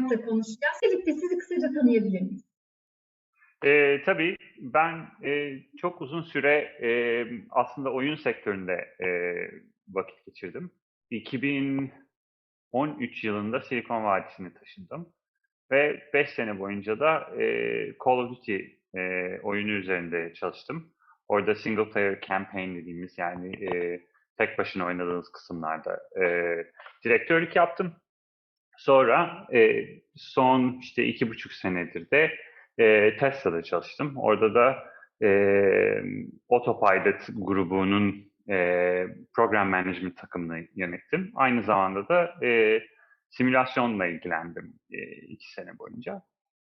Kart'la konuşacağız. Birlikte sizi kısaca tanıyabilir miyiz? E, tabii ben e, çok uzun süre e, aslında oyun sektöründe e, vakit geçirdim. 2013 yılında Silikon Vadisi'ne taşındım. Ve 5 sene boyunca da e, Call of Duty e, oyunu üzerinde çalıştım. Orada single player campaign dediğimiz yani e, tek başına oynadığınız kısımlarda e, direktörlük yaptım. Sonra e, son işte iki buçuk senedir de e, Tesla'da çalıştım. Orada da e, Autopilot grubunun e, program management takımını yönettim. Aynı zamanda da e, simülasyonla ilgilendim e, iki sene boyunca.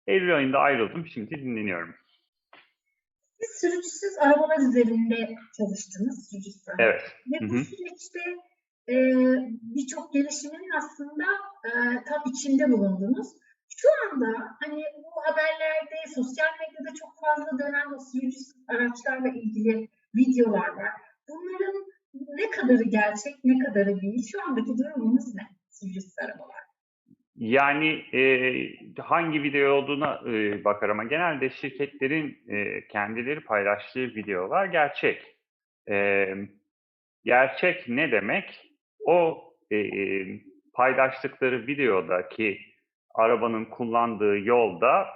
Eylül ayında ayrıldım. Şimdi dinleniyorum. Siz sürücüsüz arabalar üzerinde çalıştınız, sürücüsüz. Evet. Ve bu Hı hı. süreçte e, birçok gelişimin aslında e, tam içinde bulundunuz. Şu anda hani bu haberlerde, sosyal medyada çok fazla dönen o sürücüsüz araçlarla ilgili videolar var. Bunların ne kadarı gerçek, ne kadarı değil? Şu andaki durumunuz ne sürücüsüz arabalar? Yani e, hangi video olduğuna e, bakar ama genelde şirketlerin e, kendileri paylaştığı videolar gerçek. E, gerçek ne demek? O e, e, paylaştıkları videodaki arabanın kullandığı yolda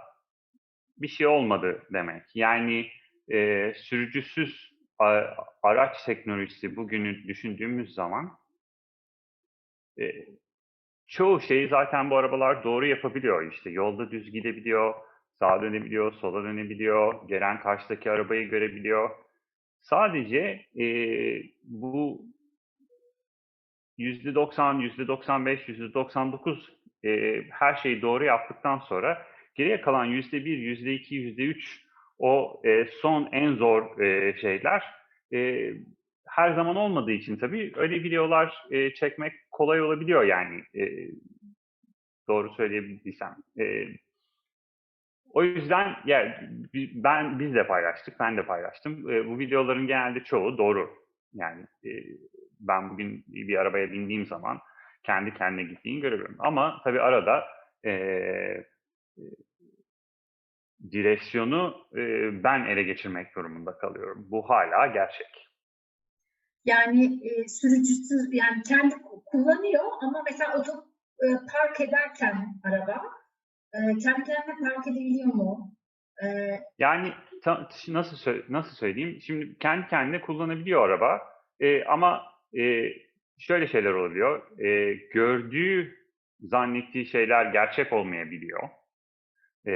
bir şey olmadı demek. Yani e, sürücüsüz araç teknolojisi bugünü düşündüğümüz zaman e, çoğu şeyi zaten bu arabalar doğru yapabiliyor. İşte yolda düz gidebiliyor, sağa dönebiliyor, sola dönebiliyor, gelen karşıdaki arabayı görebiliyor. Sadece e, bu %90, %95, %99 e, her şeyi doğru yaptıktan sonra geriye kalan %1, %2, %3 o e, son en zor e, şeyler e, her zaman olmadığı için tabii öyle videolar e, çekmek kolay olabiliyor yani e, doğru söyleyebildiysem. E, o yüzden yani ben biz de paylaştık, ben de paylaştım. E, bu videoların genelde çoğu doğru. Yani e, ben bugün bir arabaya bindiğim zaman kendi kendine gittiğini görüyorum. Ama tabii arada e, direksiyonu e, ben ele geçirmek durumunda kalıyorum. Bu hala gerçek. Yani e, sürücüsüz yani kendi ku- kullanıyor ama mesela oto e, park ederken araba e, kendi kendine park edebiliyor mu? E, Yani ta- nasıl nasıl söyleyeyim? Şimdi kendi kendine kullanabiliyor araba E, ama şöyle şeyler olabiliyor. E, gördüğü zannettiği şeyler gerçek olmayabiliyor. E,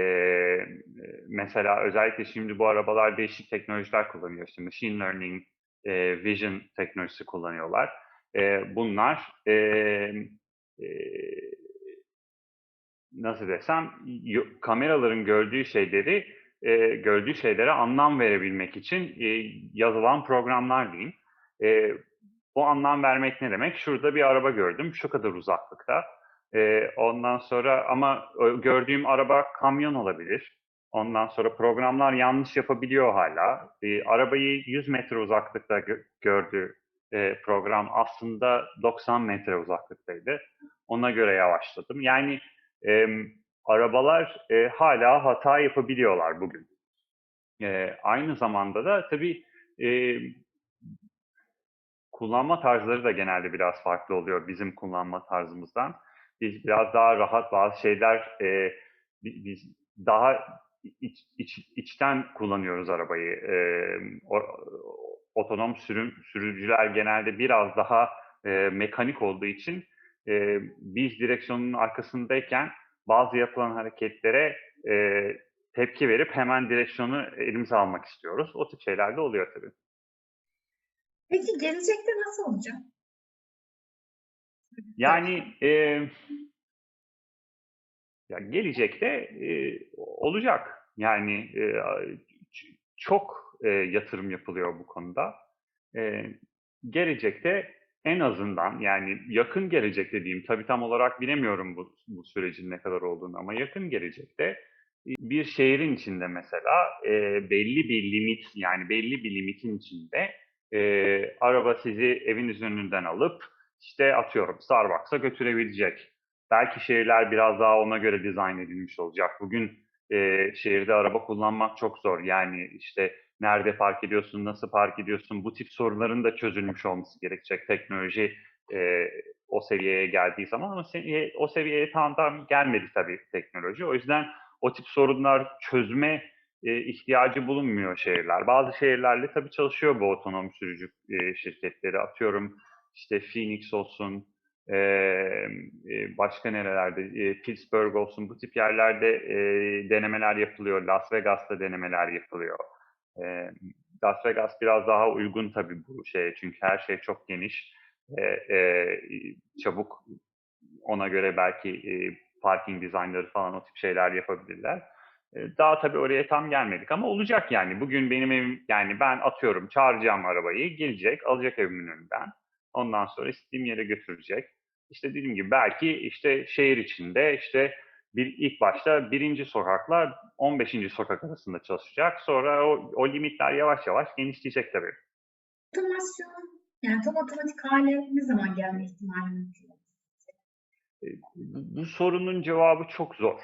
mesela özellikle şimdi bu arabalar değişik teknolojiler kullanıyor. İşte machine learning, e, vision teknolojisi kullanıyorlar. E, bunlar e, e, nasıl desem kameraların gördüğü şeyleri e, gördüğü şeylere anlam verebilmek için e, yazılan programlar diyeyim. E, bu anlam vermek ne demek? Şurada bir araba gördüm, şu kadar uzaklıkta. E, ondan sonra ama o gördüğüm araba kamyon olabilir. Ondan sonra programlar yanlış yapabiliyor hala. E, arabayı 100 metre uzaklıkta gö- gördü e, program aslında 90 metre uzaklıktaydı. Ona göre yavaşladım. Yani e, arabalar e, hala hata yapabiliyorlar bugün. E, aynı zamanda da tabii e, kullanma tarzları da genelde biraz farklı oluyor bizim kullanma tarzımızdan. Biz biraz daha rahat bazı şeyler e, bi- biz daha iç, iç- içten kullanıyoruz arabayı. E, o- otonom sürüm, sürücüler genelde biraz daha e, mekanik olduğu için e, biz direksiyonun arkasındayken bazı yapılan hareketlere e, tepki verip hemen direksiyonu elimize almak istiyoruz. O tip şeyler de oluyor tabii. Peki gelecekte nasıl olacak? Yani e, ya gelecekte e, olacak. Yani e, çok e, yatırım yapılıyor bu konuda. E, gelecekte en azından yani yakın gelecekte diyeyim tabii tam olarak bilemiyorum bu, bu sürecin ne kadar olduğunu ama yakın gelecekte bir şehrin içinde mesela e, belli bir limit yani belli bir limitin içinde e, araba sizi evinizin önünden alıp işte atıyorum Starbucks'a götürebilecek. belki şehirler biraz daha ona göre dizayn edilmiş olacak. Bugün e, şehirde araba kullanmak çok zor. Yani işte nerede park ediyorsun, nasıl park ediyorsun bu tip sorunların da çözülmüş olması gerekecek teknoloji e, o seviyeye geldiği zaman ama seviye, o seviyeye tam tam gelmedi tabii teknoloji. O yüzden o tip sorunlar çözme e, ihtiyacı bulunmuyor şehirler. Bazı şehirlerle tabii çalışıyor bu otonom sürücü e, şirketleri. Atıyorum işte Phoenix olsun, e, e, başka nerelerde, e, Pittsburgh olsun bu tip yerlerde e, denemeler yapılıyor. Las Vegas'ta denemeler yapılıyor. E, Las Vegas biraz daha uygun tabii bu şeye çünkü her şey çok geniş. E, e, çabuk ona göre belki e, parking dizaynları falan o tip şeyler yapabilirler. Daha tabii oraya tam gelmedik ama olacak yani. Bugün benim evim, yani ben atıyorum çağıracağım arabayı, gelecek, alacak evimin önünden. Ondan sonra istediğim yere götürecek. İşte dediğim gibi belki işte şehir içinde işte bir ilk başta birinci sokakla 15. sokak arasında çalışacak. Sonra o, o limitler yavaş yavaş genişleyecek tabii. Otomasyon, yani tam otomatik hale ne zaman gelme ihtimali mümkün? Bu sorunun cevabı çok zor.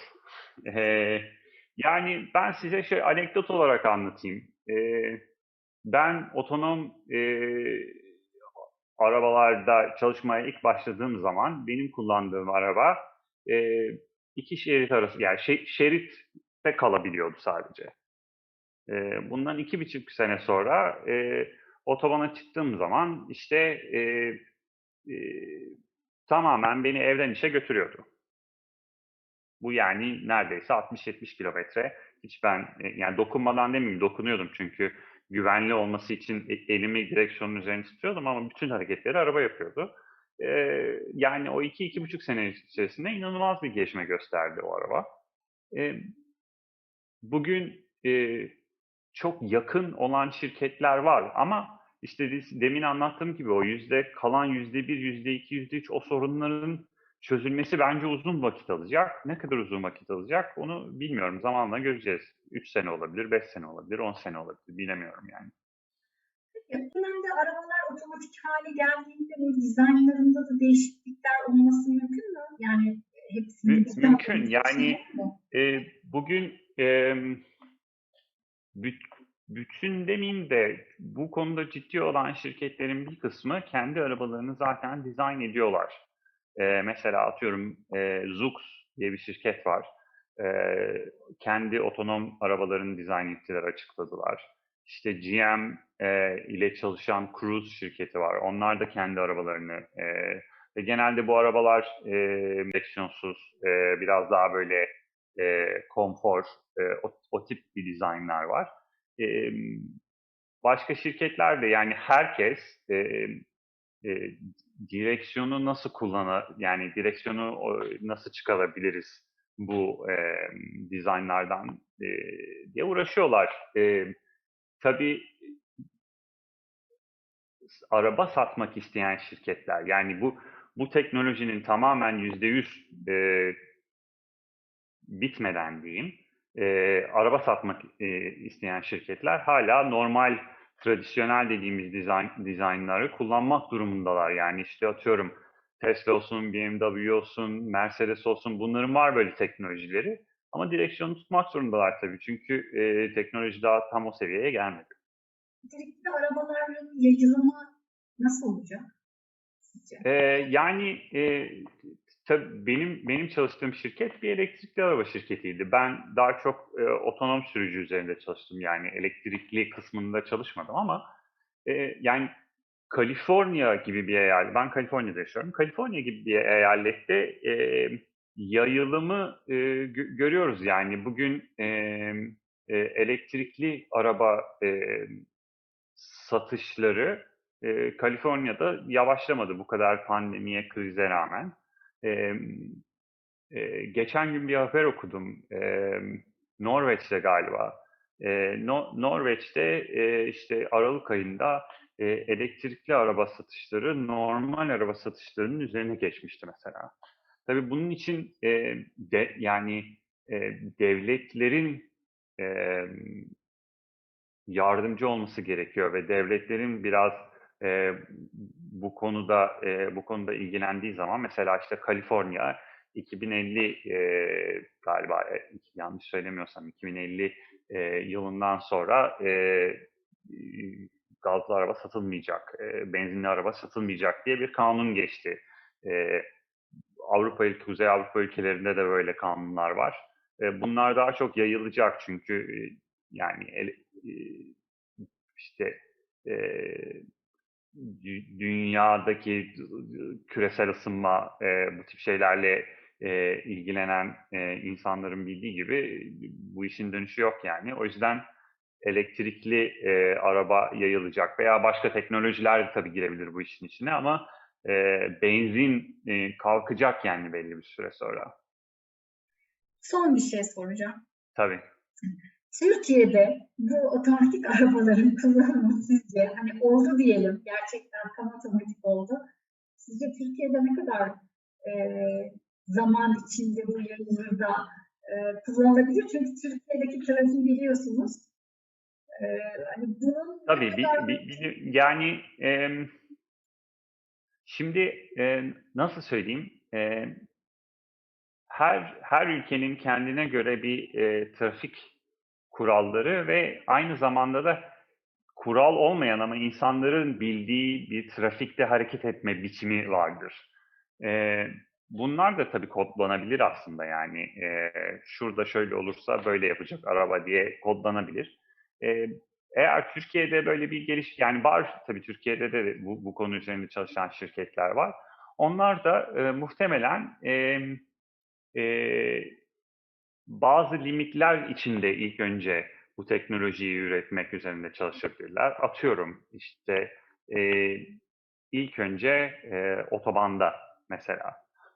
Ee, yani ben size şey anekdot olarak anlatayım. Ee, ben otonom e, arabalarda çalışmaya ilk başladığım zaman benim kullandığım araba e, iki şerit arası yani şey, şeritte kalabiliyordu sadece. E, bundan iki buçuk sene sonra e, otobana çıktığım zaman işte e, e, tamamen beni evden işe götürüyordu. Bu yani neredeyse 60-70 kilometre. Hiç ben yani dokunmadan demeyeyim dokunuyordum çünkü güvenli olması için e, elimi direksiyonun üzerine tutuyordum ama bütün hareketleri araba yapıyordu. Ee, yani o iki, iki buçuk sene içerisinde inanılmaz bir gelişme gösterdi o araba. Ee, bugün e, çok yakın olan şirketler var ama işte demin anlattığım gibi o yüzde kalan yüzde bir, yüzde iki, yüzde üç o sorunların çözülmesi bence uzun vakit alacak. Ne kadar uzun vakit alacak onu bilmiyorum. Zamanla göreceğiz. 3 sene olabilir, 5 sene olabilir, 10 sene olabilir. Bilemiyorum yani. Dönemde arabalar otomatik hale geldiğinde bu dizaynlarında da değişiklikler olması mümkün mü? Yani hepsini Mü mümkün. Yani e, bugün e, bütün demeyeyim de bu konuda ciddi olan şirketlerin bir kısmı kendi arabalarını zaten dizayn ediyorlar. E, mesela atıyorum e, Zux diye bir şirket var. E, kendi otonom arabaların dizayn ettiler, açıkladılar. İşte GM e, ile çalışan Cruise şirketi var. Onlar da kendi arabalarını e, ve genelde bu arabalar e, direksiyonsuz, e, biraz daha böyle e, konfor, e, o, o tip bir dizaynlar var. E, başka şirketler de yani herkes e, e, direksiyonu nasıl kullana yani direksiyonu nasıl çıkarabiliriz bu e, dizaynlardan e, diye uğraşıyorlar. E, tabii araba satmak isteyen şirketler yani bu bu teknolojinin tamamen yüzde yüz bitmeden diyeyim e, araba satmak e, isteyen şirketler hala normal tradisyonel dediğimiz dizayn, dizaynları kullanmak durumundalar. Yani işte atıyorum Tesla olsun, BMW olsun, Mercedes olsun bunların var böyle teknolojileri. Ama direksiyonu tutmak zorundalar tabii. Çünkü e, teknoloji daha tam o seviyeye gelmedi. Elektrikli arabaların yayılımı nasıl olacak? Ee, yani e, tabii benim benim çalıştığım şirket bir elektrikli araba şirketiydi. Ben daha çok e, otonom sürücü üzerinde çalıştım. Yani elektrikli kısmında çalışmadım ama e, yani Kaliforniya gibi bir eyalet, ben Kaliforniya'da yaşıyorum. Kaliforniya gibi bir eyalette e, yayılımı e, gö- görüyoruz. Yani bugün e, e, elektrikli araba e, satışları e, Kaliforniya'da yavaşlamadı bu kadar pandemiye, krize rağmen. E, e, geçen gün bir haber okudum. E, Norveç'te galiba. E, no, Norveç'te e, işte Aralık ayında e, elektrikli araba satışları normal araba satışlarının üzerine geçmişti mesela. Tabii bunun için e, de, yani e, devletlerin e, yardımcı olması gerekiyor ve devletlerin biraz e, bu konuda e, bu konuda ilgilendiği zaman mesela işte Kaliforniya 2050 e, galiba e, yanlış söylemiyorsam 2050 e, yılından sonra e, gazlı araba satılmayacak, e, benzinli araba satılmayacak diye bir kanun geçti. E, Avrupa, Kuzey Avrupa ülkelerinde de böyle kanunlar var. E, bunlar daha çok yayılacak çünkü e, yani e, işte e, dünyadaki küresel ısınma e, bu tip şeylerle e, ilgilenen e, insanların bildiği gibi bu işin dönüşü yok yani. O yüzden elektrikli e, araba yayılacak veya başka teknolojiler de tabii girebilir bu işin içine ama e, benzin e, kalkacak yani belli bir süre sonra. Son bir şey soracağım. Tabii. Türkiye'de bu otomatik arabaların kullanımı sizce hani oldu diyelim gerçekten tam otomatik oldu. Sizce Türkiye'de ne kadar e, zaman içinde bu yayılır da e, kullanılabilir? Çünkü Türkiye'deki trafiği biliyorsunuz. E, hani bunun Tabii kadar... bir, bir, yani e, şimdi e, nasıl söyleyeyim e, her her ülkenin kendine göre bir e, trafik kuralları ve aynı zamanda da kural olmayan ama insanların bildiği bir trafikte hareket etme biçimi vardır. Ee, bunlar da tabii kodlanabilir aslında yani e, şurada şöyle olursa böyle yapacak araba diye kodlanabilir. E, eğer Türkiye'de böyle bir geliş yani var tabii Türkiye'de de bu, bu konu üzerinde çalışan şirketler var. Onlar da e, muhtemelen e, e, bazı limitler içinde ilk önce bu teknolojiyi üretmek üzerinde çalışabilirler. Atıyorum işte e, ilk önce e, otobanda mesela.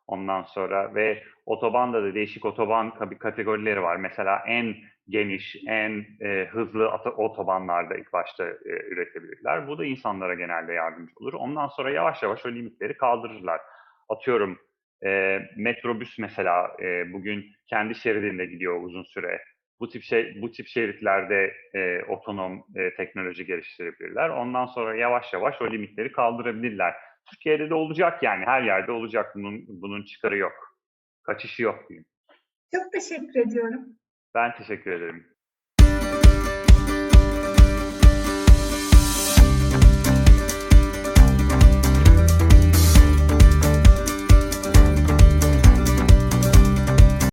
Ondan sonra ve otobanda da değişik otoban kategorileri var. Mesela en geniş, en e, hızlı otobanlarda ilk başta e, üretebilirler. Bu da insanlara genelde yardımcı olur. Ondan sonra yavaş yavaş o limitleri kaldırırlar. Atıyorum e, metrobüs mesela e, bugün kendi şeridinde gidiyor uzun süre. Bu tip şey bu tip şeritlerde e, otonom e, teknoloji geliştirebilirler. Ondan sonra yavaş yavaş o limitleri kaldırabilirler. Türkiye'de de olacak yani her yerde olacak bunun bunun çıkarı yok. Kaçışı yok diyeyim. Çok teşekkür ediyorum. Ben teşekkür ederim.